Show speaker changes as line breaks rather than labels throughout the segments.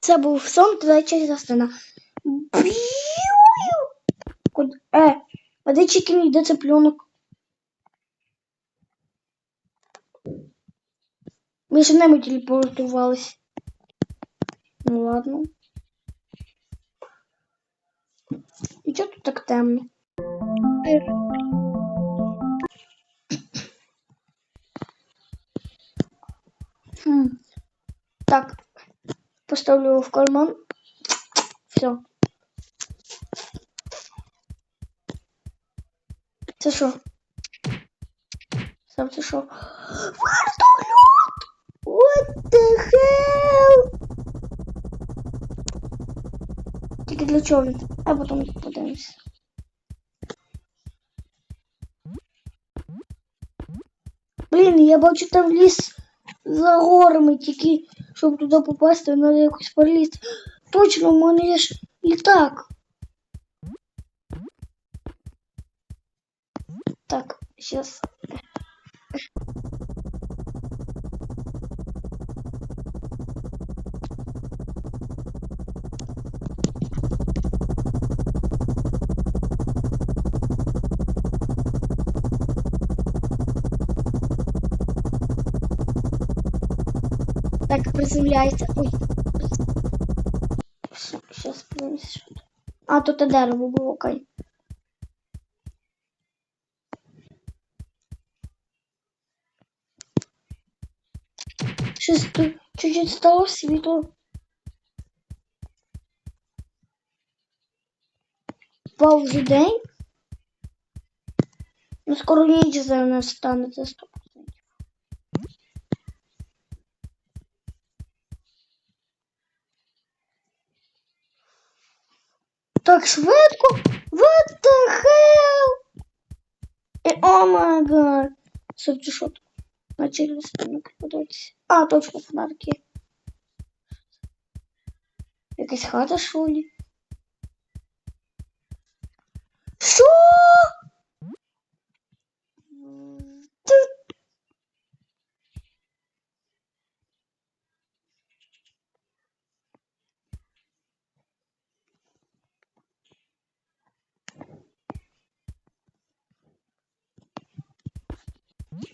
Це був сон, третя. Бію! Куди? Е, а де чекін, де цыпленок? Ми ж ними телепортувались. Ну ладно. І чого тут так темно? Хм. Так, поставлю его в карман. Все. Це що? Сам це що? Вертольот! What the hell? Тільки для чого він? А потім подивимось. Блін, я бачу там ліс за горами, тільки щоб туди попасти, треба якось полізти. Точно, в мене є ж літак. Так, сейчас. Так, приземляйся. Ой. Сейчас подивимось. А, тут і дерево було, окей. Щось тут чуть-чуть стало світло. Впав вже день. Ну, скоро ніч за нас стане, це 100%. Так швидко. What the hell? І о май гад. Собі що тут? На через станок подивитися. А, точно фонарики. Якась хата, що ли? Що? Ти- Ай,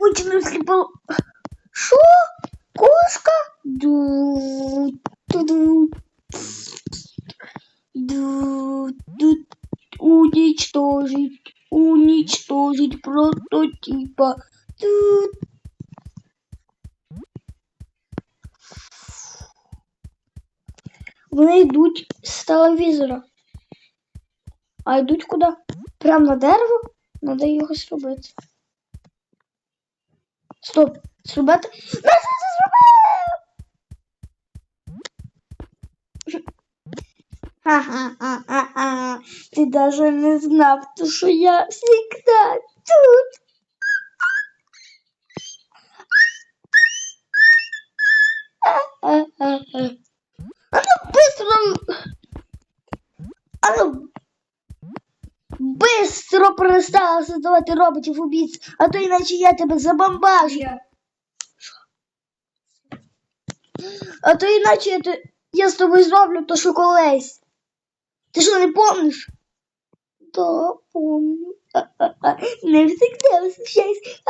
очень, сліпало. Що? Кошка? Ду, ду, ду, ду, уничтожить, уничтожить прототипа. Ду. Вони йдуть з телевізора. А йдуть куди? Прямо на дерево? Надо його зробити. Стоп, зробити. На, це зробив! Ха-ха-ха-ха-ха. Ти даже не знав, то що я всегда тут. А-а-а-а. А ну быстро! А ну быстро перестала создавати роботів убійць, а то іначе я тебе забамбажу. А то іначе я, я з тобою зроблю то, що колись. Ти що не помниш? Да, помню. Не всегда возвращайся.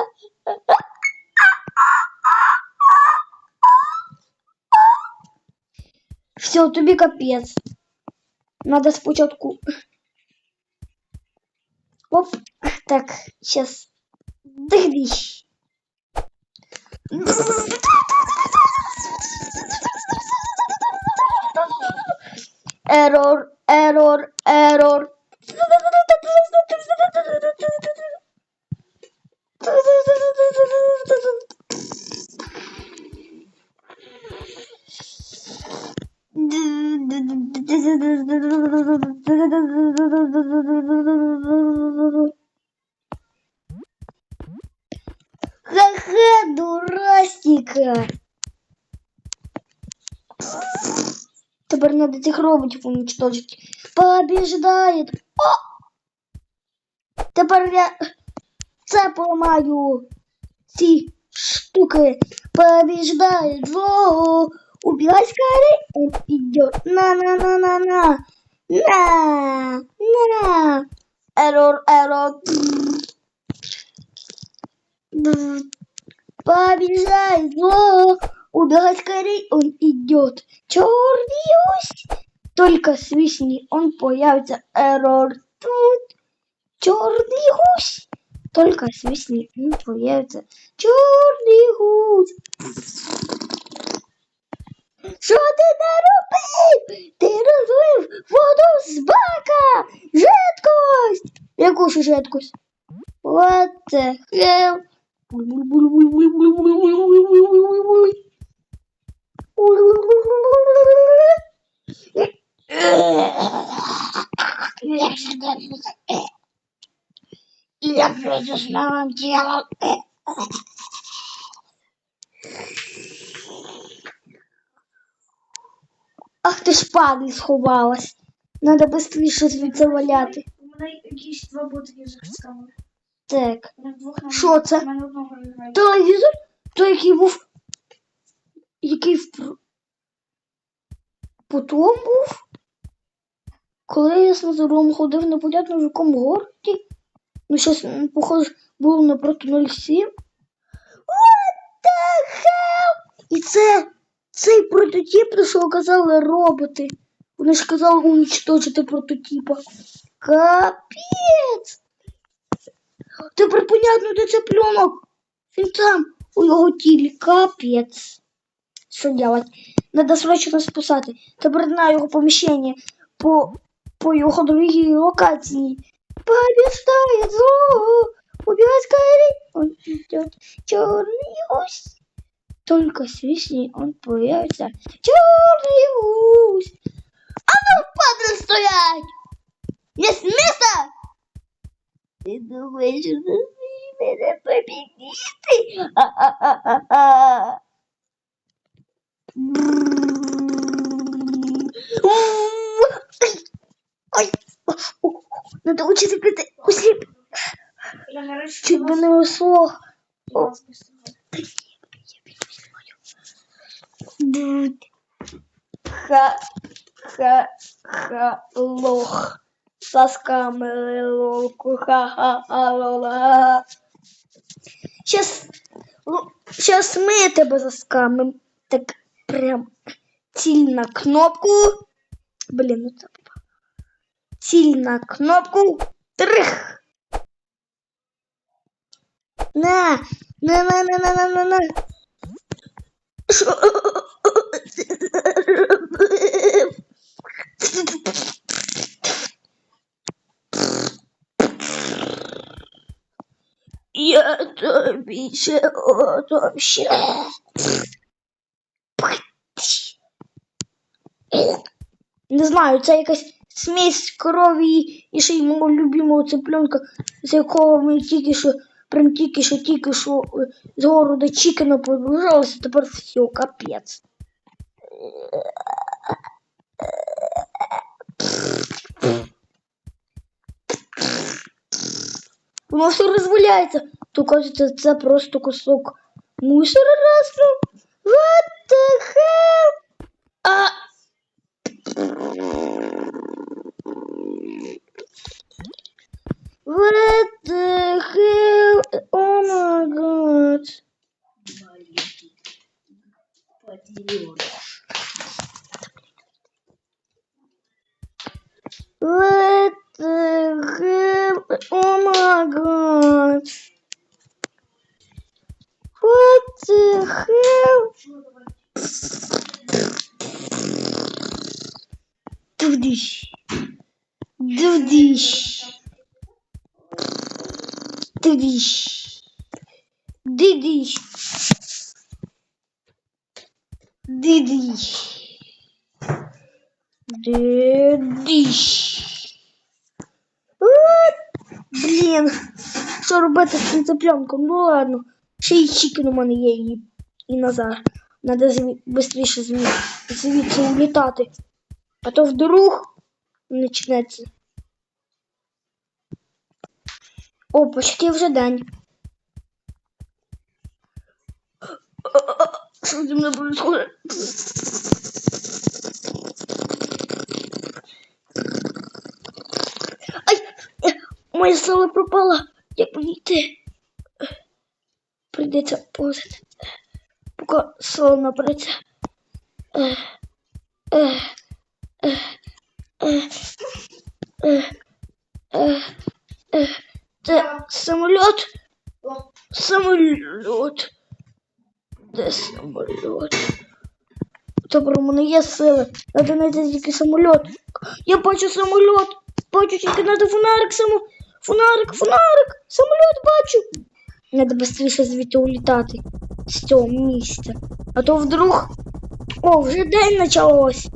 Все, тобі капець. Надо спочатку. Так, сейчас. Дыхнись. Error, error, error. Ха-ха, дурастика. Тепер надо цих роботів уничтожити. Побіждає. О! Тепер я це поламаю. Ці штуки побіждає зло. Убігай скорей, он идет. На-на-на-на-на. На, на. Эррор, эррор. Бррр. Побеждай, зло. Убегай скорей, он идет. Гусь. Только свистни, он появится. Эррор. Тут. Черный гусь. Только свистни, он появится. Черный гусь. Що ти наробив? Ти розлив воду з бака! Жидкость! Яку ж жидкость? What the hell? Я пройду с новым телом. Ах ти ж падлі сховалась. Надо швидше звідси валяти.
У мене якісь два ботики з камери.
Так. Що це? Телевізор? Той, який був. Який в... Потом був. Коли я з Назаром ходив непонятно в якому городі. Ну, щось, похоже, було напроти 07. What the hell? І це цей прототип, на що казали роботи. Вони ж казали уничтожити прототипа. Капець! Тепер понятно, де це пленок. Він там, у його тілі. Капець. Що делать? Надо срочно спасати. Тепер на його поміщення по, по його другій локації. Побеждает зло! Убивай скорей! Он идет. Черный гусь. Только свистни, он появится. Черный гусь! А ну, падлы, стоять! Не с Ти думаєш, що ти мене побідіти? Ой, надо учиться
пити усліп.
Чуть би не
усло.
Ха, ха, ха, лох. Сосками лолку, ха-ха-ха, лола. Сейчас, сейчас мы тебе заскамим. Так прям ціль на кнопку. Блін, ну це. Ціль на кнопку. Трих. На, на, на, на, на, на, на, на. Що ти Я тобі ще отомщу. Не знаю, це якась смесь крові і ще й мого любимого цыпленка, з якого ми тільки що, прям тільки що, тільки що е, з города Чікена побіжалися, тепер все, капець. Воно все розваляється. То кажеться, це просто кусок мусора разнув. What the hell? А... What hell? Oh my god. What the hell? Дудиш. Дудиш. Дудиш. Дидиш. Дидиш. Дидиш. Блін, що робити з цим цыпленком? Ну ладно. Ще й чікен у мене є і, і Назар. Надо швидше звідси улітати. А то вдруг почнеться. О, почти вже день. Що зі мною происходит? Ай! е, Моя сила пропала. Як мені йти? Прийдеться позити. Поки сила набереться. Ех, ех, ех, ех, ех. Це самоліт. Самоліт. Де самоліт? Добре, у мене є сили. Треба знайти тільки самоліт. Я бачу самоліт. Бачу тільки треба фонарик, само... фонарик, фонарик. Самоліт бачу. Треба швидше звідти улітати з цього місця. А то вдруг. О, вже день почалось.